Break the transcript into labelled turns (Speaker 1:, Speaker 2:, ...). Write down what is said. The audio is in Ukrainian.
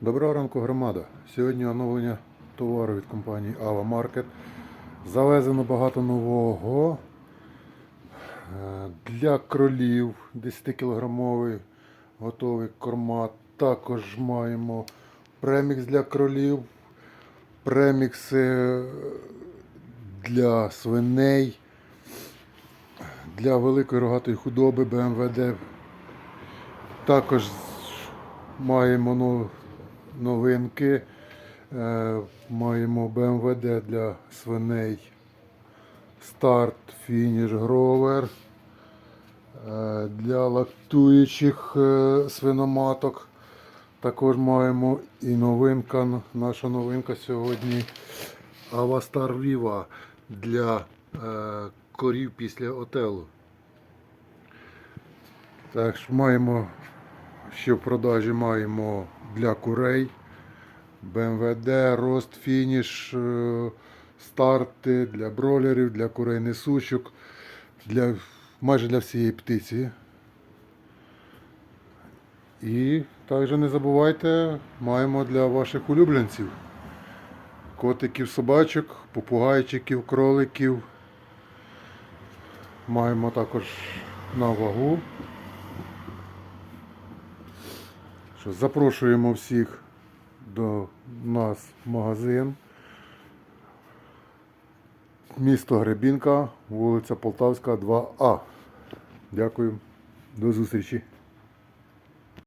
Speaker 1: Доброго ранку, громада. Сьогодні оновлення товару від компанії Ava Market. Завезено багато нового. Е, Для кролів 10-кілограмовий готовий корма. Також маємо премікс для кролів, премікси для свиней, для великої рогатої худоби БМВД. Також маємо ну, новинки. Е, маємо БМВД для свиней. Старт, фініш, гровер. Е, Для лактуючих е, свиноматок. Також маємо і новинка, наша новинка сьогодні. Авастар Viva для корів після отелу. Так, що маємо ще в продажі маємо для курей. БМВД, рост, фініш, е, старти для бролерів, для курей несучок, для, майже для всієї птиці. І також не забувайте, маємо для ваших улюбленців. Котиків, собачок, попугайчиків, кроликів. Маємо також на вагу. Що, запрошуємо всіх до нас в магазин. Місто Гребінка, вулиця Полтавська, 2А. Дякую. До зустрічі.